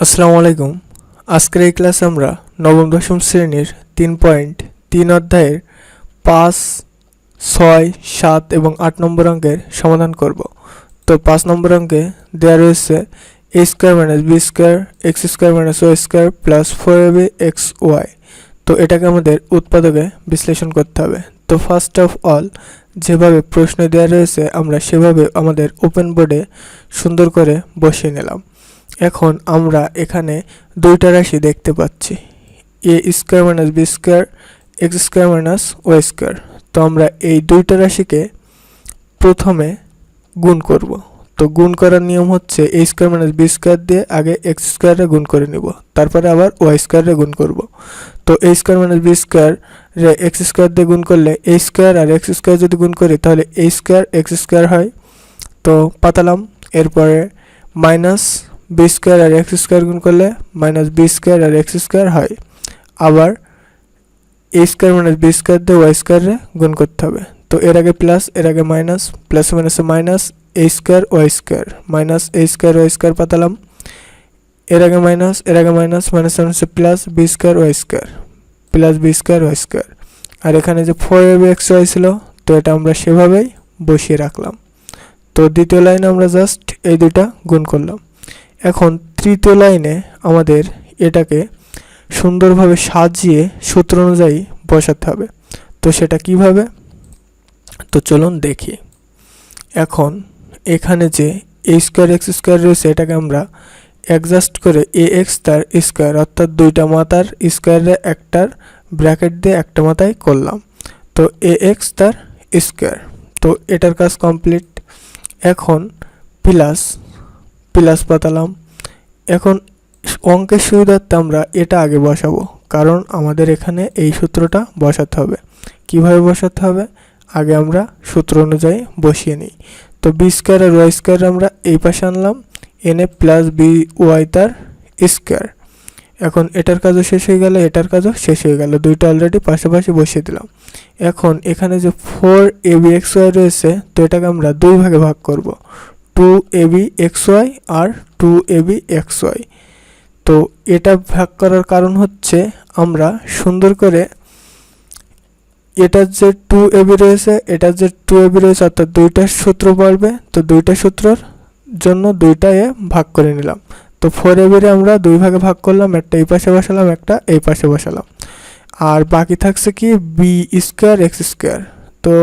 আসসালামু আলাইকুম। আজকের এই ক্লাসে আমরা নবম দশম শ্রেণির তিন পয়েন্ট তিন অধ্যায়ের পাঁচ, ছয়, সাত এবং আট নম্বর অঙ্কের সমাধান করব। তো পাঁচ নম্বর অঙ্কে দেওয়া রয়েছে A square minus B square X square minus Y square plus four A B X Y তো এটাকে আমাদের উৎপাদকে বিশ্লেষণ করতে হবে। তো ফার্স্ট অফ অল যেভাবে প্রশ্ন দেওয়া রয়েছে, আমরা সেভাবে আমাদের ওপেন বোর্ডে সুন্দর করে বসিয়ে নিলাম। এখন আমরা এখানে দুইটা রাশি দেখতে পাচ্ছি। A square minus B square, X square minus Y square. তো আমরা এই দুইটা রাশিকে প্রথমে গুণ করব। তো গুণ করার নিয়ম হচ্ছে A square minus B square দিয়ে আগে এক্স স্কোয়ারে গুণ করে নিব, তারপরে আবার ওয়াই স্কোয়ারে গুণ করব। তো A square minus B square রে এক্স স্কোয়ার দিয়ে গুণ করলে এ স্কোয়ার আর এক্স স্কোয়ার যদি গুণ করি তাহলে এ স্কোয়ার এক্স স্কোয়ার হয়। তো পাতালাম, এরপরে মাইনাস বি স্কোয়ার আর এক্স স্কোয়ার গুণ করলে মাইনাস বি স্কোয়ার আর এক্স স্কোয়ার হয়। আবার A square minus B square দিয়ে ওয়াই স্কোয়ারে গুণ করতে হবে। তো এর আগে প্লাস এর আগে মাইনাস প্লাস মাইনাসে minus A square Y square minus A square Y square পাতালাম। এর আগে মাইনাস এর আগে মাইনাস মাইনাস মাইনাসে plus B square Y square plus B square Y square আর এখানে যে four A B X Y ছিল, তো এটা আমরা সেভাবেই বসিয়ে রাখলাম। তো দ্বিতীয় লাইনে আমরা জাস্ট এই দুইটা গুণ করলাম। এখন তৃতীয় লাইনে আমাদের এটাকে সুন্দরভাবে সাজিয়ে সূত্র অনুযায়ী বসাতে হবে। তো সেটা কীভাবে? তো চলুন দেখি। এখন এখানে যে এ স্কোয়ার এক্স স্কোয়ার রয়েছে, এটাকে আমরা অ্যাডজাস্ট করে এ এক্স তার স্কোয়ার অর্থাৎ দুইটা মাথার স্কোয়ারে একটার ব্র্যাকেট দিয়ে একটা মাথায় করলাম। তো এ এক্স তার স্কোয়ার তো এটার কাজ কমপ্লিট এখন প্লাস প্লাস পাতালাম। এখন অঙ্কের সুবিধার্থে আমরা এটা আগে বসাবো, কারণ আমাদের এখানে এই সূত্রটা বসাতে হবে। কীভাবে বসাতে হবে? আগে আমরা সূত্র অনুযায়ী বসিয়ে নিই। তো বি স্কোয়ার আর ওয়াই স্কোয়ার আমরা এই পাশে আনলাম এনে প্লাস বি ওয়াই তার স্কোয়ার এখন এটার কাজও শেষ হয়ে গেল, এটার কাজও শেষ হয়ে গেল, দুইটা অলরেডি পাশাপাশি বসিয়ে দিলাম। এখন এখানে যে four A B X Y রয়েছে, তো এটাকে আমরা দুই ভাগে ভাগ করব। Two A B X Y R two A B X Y. তো এটা ভাগ করার কারণ হচ্ছে আমরা সুন্দর করে এটার যে টু এবি রয়েছে, এটার যে টু এবি রয়েছে অর্থাৎ দুইটার সূত্র পড়বে তো দুইটা সূত্রর জন্য দুইটা এ ভাগ করে নিলাম। তো ফোর এবিরে আমরা দুই ভাগে ভাগ করলাম, একটা এই পাশে বসালাম, একটা এই পাশে বসালাম। আর বাকি থাকছে কি বি স্কোয়ার এক্স স্কোয়ার। তো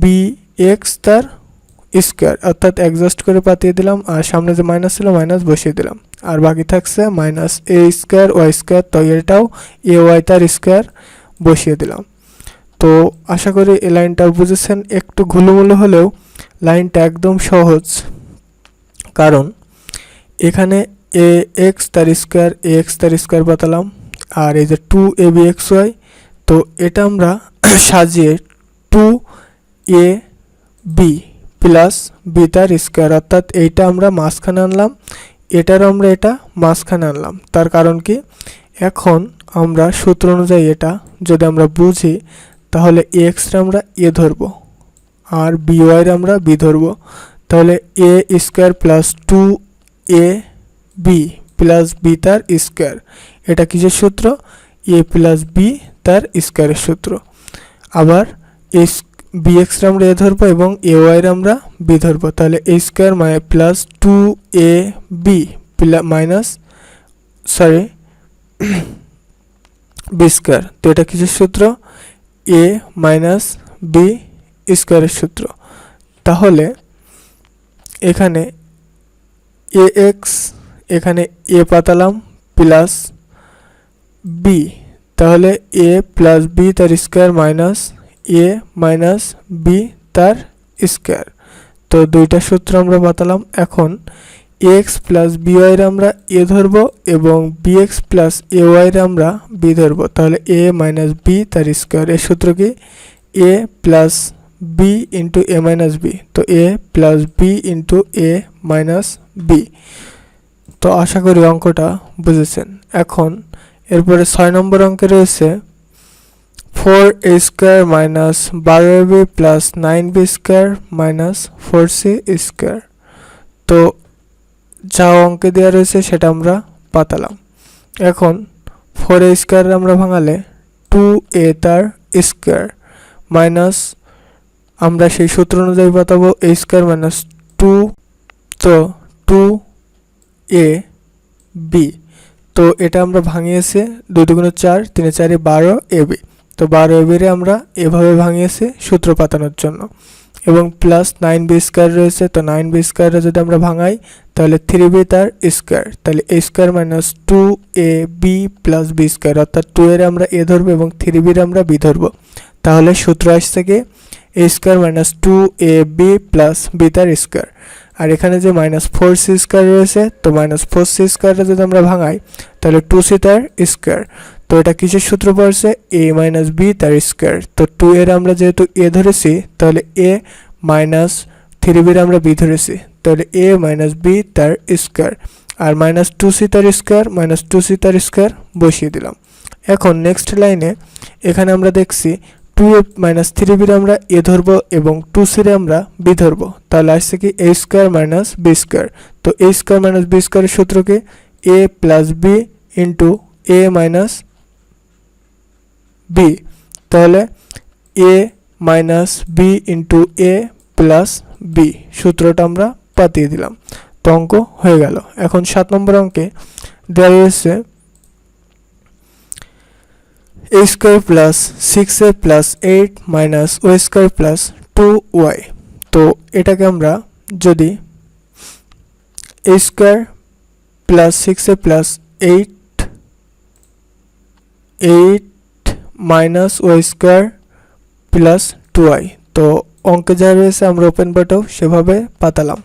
বি এক্স তার স্কোয়ার অর্থাৎ অ্যাডজাস্ট করে পাতিয়ে দিলাম, আর সামনে যে মাইনাস ছিল মাইনাস বসিয়ে দিলাম। আর বাকি থাকছে minus A square Y square তো এটাও এ ওয়াই তার স্কোয়ার বসিয়ে দিলাম। তো আশা করি এই লাইনটা বুঝেছেন। একটু ঘুলুমুলু হলেও লাইনটা একদম সহজ। কারণ এখানে এ এক্স তার স্কোয়ার এ এক্স তার স্কোয়ার পাতালাম, আর এই যে two A B X Y তো এটা আমরা সাজিয়ে two A B plus B তার স্কোয়ার, অর্থাৎ এইটা আমরা মাঝখানে আনলাম এটার আমরা এটা মাঝখানে আনলাম। তার কারণ কি? এখন আমরা সূত্র অনুযায়ী এটা যদি আমরা বুঝি, তাহলে এ এক্সটা আমরা এ ধরবো আর বি ওয়াইয়ের আমরা বি ধরবো। তাহলে A square plus two A B plus B তার স্কোয়ার। এটা কিসের সূত্র? এ প্লাস বি তার স্কোয়ারের সূত্র। আবার এ বি এক্সটা আমরা এ ধরবো এবং এ ওয়াইয়ের আমরা বি ধরবো। তাহলে A square my plus two A B minus sorry B square তো এটা কিসের সূত্র? এ মাইনাস বি স্কোয়ারের সূত্র। তাহলে এখানে এ এক্স এখানে এ পাতালাম প্লাস বি তাহলে এ প্লাস বি তার square minus A minus B তার স্কোয়ার তো দুইটা সূত্র আমরা পাতালাম এখন এক্স প্লাস বি ওয়াইয়ের আমরা এ ধরবো এবং বি এক্স প্লাস এ ওয়াইয়ের আমরা বি ধরবো। তাহলে এ মাইনাস বি তার স্কোয়ার এর সূত্র কি? A plus B into A minus B তো A plus B into A minus B তো আশা করি অঙ্কটা বুঝেছেন। এখন এরপরে ছয় নম্বর অঙ্কে রয়েছে ফোর এ স্কোয়ার মাইনাস বারো B plus nine B square minus four C square তো যা অঙ্কে দেওয়া রয়েছে সেটা আমরা পাতালাম। এখন ফোর এ স্কোয়ার আমরা ভাঙালে টু এ তার স্কোয়ার মাইনাস আমরা সেই সূত্র অনুযায়ী পাতাবো এ স্কোয়ার মাইনাস টু তো টু এ বি তো এটা আমরা ভাঙিয়েছে দুই দুগুণে চার, তিনে চারে বারো এ বি তো বারো এ বিরে আমরা এভাবে ভাঙিয়েছি সূত্র পাতানোর জন্য। এবং প্লাস নাইন বি স্কোয়ার রয়েছে, তো নাইন বি স্কোয়ারে যদি আমরা ভাঙাই, তাহলে থ্রি বি তার স্কোয়ার তাহলে A square minus two A B plus B square অর্থাৎ টু এর আমরা এ ধরবো এবং থ্রি বির আমরা বি ধরবো। তাহলে সূত্র আসছে কি? A square minus two A B plus B তার স্কোয়ার আর এখানে যে মাইনাস ফোর সি স্কোয়ার রয়েছে, তো মাইনাস ফোর সি স্কোয়ারটা যদি আমরা ভাঙাই, তাহলে টু সি তার স্কোয়ার তো এটা কিসের সূত্র পড়ছে? এ মাইনাস বি তার স্কোয়ার তো টু এর আমরা যেহেতু এ ধরেছি, তাহলে এ মাইনাস থ্রি বির আমরা বি ধরেছি। তাহলে এ মাইনাস বি তার স্কোয়ার আর মাইনাস টু সি তার স্কোয়ার মাইনাস টু সি তার স্কোয়ার বসিয়ে দিলাম। এখন নেক্সট লাইনে এখানে আমরা দেখছি টু এ মাইনাস থ্রি বির আমরা এ ধরবো এবং টু সিরে আমরা বি ধরবো। তাহলে আসছে কি A square minus B square তো এ স্কোয়ার মাইনাস বি স্কোয়ারের সূত্রকে A plus B into A minus B তাহলে A minus B into A plus B সূত্রটা আমরা পাতিয়ে দিলাম। তো অঙ্ক হয়ে গেল। এখন সাত নম্বর অঙ্কে দেওয়া রয়েছে A square plus six A plus eight minus Y square plus two Y তো এটাকে আমরা যদি A square plus six A plus eight eight minus Y square plus two Y তো অঙ্কে যা রয়েছে আমরা ওপেন বাটাও সেভাবে পাতালাম।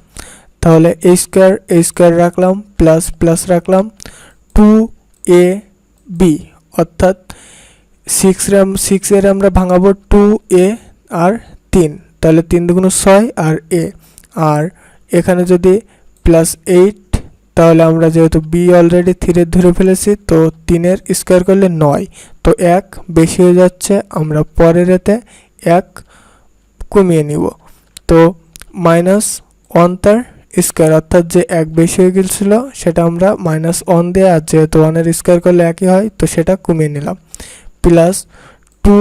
তাহলে এ স্কোয়ার এ স্কোয়ার রাখলাম প্লাস প্লাস রাখলাম টু এ বি অর্থাৎ সিক্স র্যাম সিক্স এর আমরা ভাঙাবো টু এ আর তিন। তাহলে তিন দুগুণ ছয় আর এ আর এখানে যদি প্লাস এইট তাহলে আমরা যেহেতু বি অলরেডি থ্রির ধরে ফেলেছি, তো তিনের স্কোয়ার করলে নয়। তো এক বেশি হয়ে যাচ্ছে, আমরা পরের এতে এক কমিয়ে নিব। তো মাইনাস ওয়ান তার স্কোয়ার অর্থাৎ যে এক বেশি হয়ে গেছিল সেটা আমরা মাইনাস ওয়ান দিয়ে, আর যেহেতু ওয়ানের স্কোয়ার করলে একই হয়, তো সেটা কমিয়ে নিলাম। প্লাস টু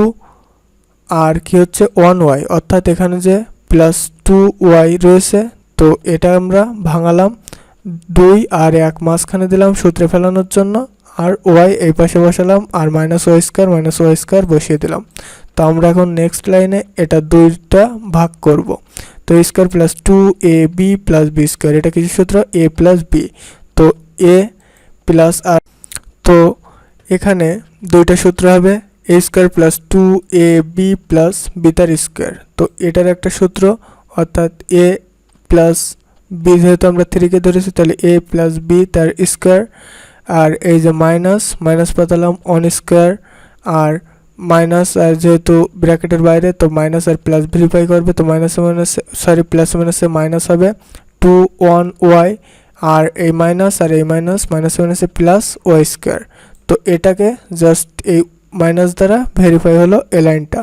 আর কি হচ্ছে ওয়ান ওয়াই অর্থাৎ এখানে যে প্লাস টু ওয়াই রয়েছে, তো এটা আমরা ভাঙালাম। দুই আর এক মাঝখানে দিলাম সূত্রে ফেলানোর জন্য, আর ওয়াই এই পাশে বসালাম, আর minus Y square minus Y square বসিয়ে দিলাম। তো আমরা এখন নেক্সট লাইনে এটা দুইটা ভাগ করব। তো square plus two A B plus B square এটা কিছু সূত্র? এ প্লাস বি তো এ প্লাস আর তো এখানে দুইটা সূত্র হবে A square plus two A B plus B তার স্কোয়ার তো এটার একটা সূত্র, অর্থাৎ এ প্লাস বি যেহেতু আমরা থ্রিকে ধরেছি, তাহলে এ প্লাস বি তার স্কোয়ার আর এই যে মাইনাস মাইনাস পাতালাম অন স্কোয়ার আর মাইনাস আর যেহেতু ব্র্যাকেটের বাইরে, তো মাইনাস আর প্লাস ভেরিফাই করবে, তো মাইনাসে মাইনাসে সরি প্লাস মাইনাসে মাইনাস হবে টু ওয়ান ওয়াই আর এই মাইনাস আর এই মাইনাস মাইনাসে মাইনাসে প্লাস ওয়াই স্কোয়ার তো এটাকে জাস্ট এই মাইনাস দ্বারা ভেরিফাই হলো এ লাইনটা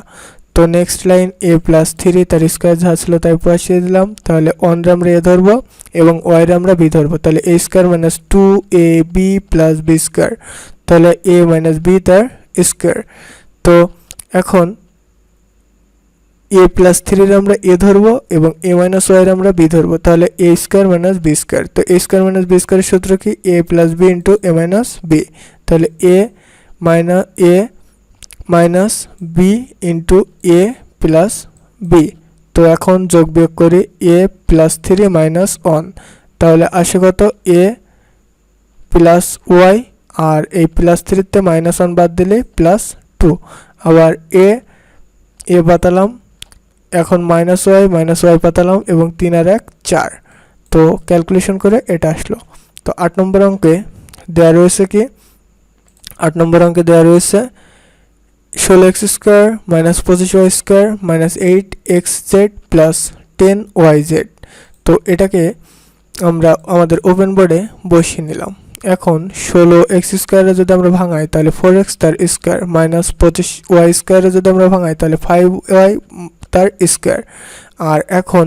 তো next line a plus three তার স্কোয়ার যা ছিল তাই বসিয়ে দিলাম। তাহলে ওয়ানরে আমরা এ ধরবো এবং ওয়াইরে আমরা বি ধরবো। তাহলে a square minus two a b plus b square তাহলে এ মাইনাস বি তার স্কোয়ার তো এখন এ প্লাস থ্রির আমরা এ ধরবো এবং এ মাইনাস ওয়াইয়ের আমরা বি ধরবো। তাহলে a square minus b square তো এ স্কোয়ার মাইনাস বি স্কোয়ারের সূত্র কি? A plus b into a minus b তাহলে a minus a minus b into a plus b তো এখন যোগ বিয়োগ করি a plus three minus one তাহলে আসে কত? এ প্লাস ওয়াই আর এই প্লাস থ্রিতে মাইনাস ওয়ান বাদ দিলে প্লাস টু আবার এ এ পাতালাম এখন মাইনাস ওয়াই মাইনাস ওয়াই পাতালাম এবং তিন আর এক, চার। তো ক্যালকুলেশন করে এটা আসলো। তো আট নম্বর অঙ্কে দেওয়া রয়েছে কি? আট নম্বর অঙ্কে দেওয়া রয়েছে ষোলো এক্স স্কোয়ার মাইনাস পঁচিশ y square minus eight x z plus ten y z. তো এটাকে আমরা আমাদের ওপেন বোর্ডে বসিয়ে নিলাম। এখন ষোলো এক্স স্কোয়ারে যদি আমরা ভাঙাই, তাহলে ফোর এক্স তার স্কোয়ার মাইনাস পঁচিশ ওয়াই স্কোয়ারে যদি আমরা ভাঙাই, তাহলে ফাইভ ওয়াই তার স্কোয়ার। আর এখন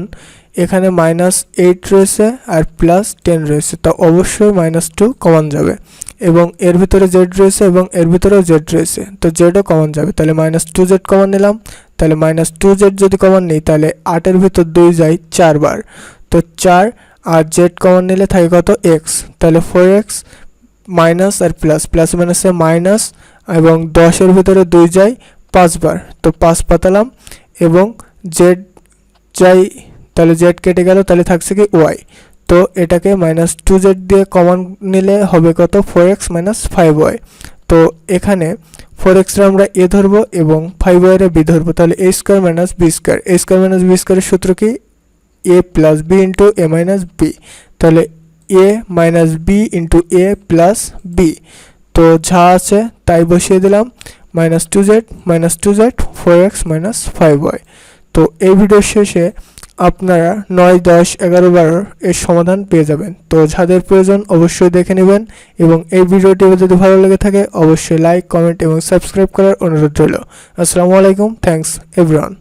এখানে মাইনাস এইট রয়েছে আর প্লাস টেন রয়েছে। তো অবশ্যই মাইনাস টু কমন যাবে। এবং এর ভিতরে জেড রয়েছে এবং এর ভিতরেও জেড রয়েছে। তো জেডও কমন যাবে। তাহলে মাইনাস টু জেড কমন নিলাম। তাহলে মাইনাস টু জেড যদি কমন নিই, তাহলে আটের ভিতর দুই যায় চারবার তো চার আর জেড কমন নিলে থাকে কত? এক্স তাহলে ফোর এক্স মাইনাস আর প্লাস প্লাস মাইনাসে মাইনাস এবং দশের ভিতরে দুই যায় পাঁচবার তো পাঁচ পাতালাম এবং জেড যাই তাহলে জেড কেটে গেল, তাহলে থাকছে কি ওয়াই তো এটাকে মাইনাস টু জেড দিয়ে কমন নিলে হবে কত? Four x minus five y তো এখানে ফোর এক্সটা আমরা এ ধরবো এবং ফাইভ ওয়াইরে বি ধরবো। তাহলে a square minus b square a square minus b স্কোয়ারের সূত্র কি? A plus b into a minus b তাহলে a minus b into a plus b তো যা আছে তাই বসিয়ে দিলাম। Minus two z minus two z four x minus five y তো এই ভিডিওর শেষে আপনারা নয়, দশ, এগারো, বারো এর সমাধান পেয়ে যাবেন। তো যাদের প্রয়োজন অবশ্যই দেখে নেবেন এবং এই ভিডিওটি যদি ভালো লেগে থাকে, অবশ্যই লাইক, কমেন্ট এবং সাবস্ক্রাইব করার অনুরোধ রইল। আসসালামু আলাইকুম থ্যাংকস এভরিওয়ান।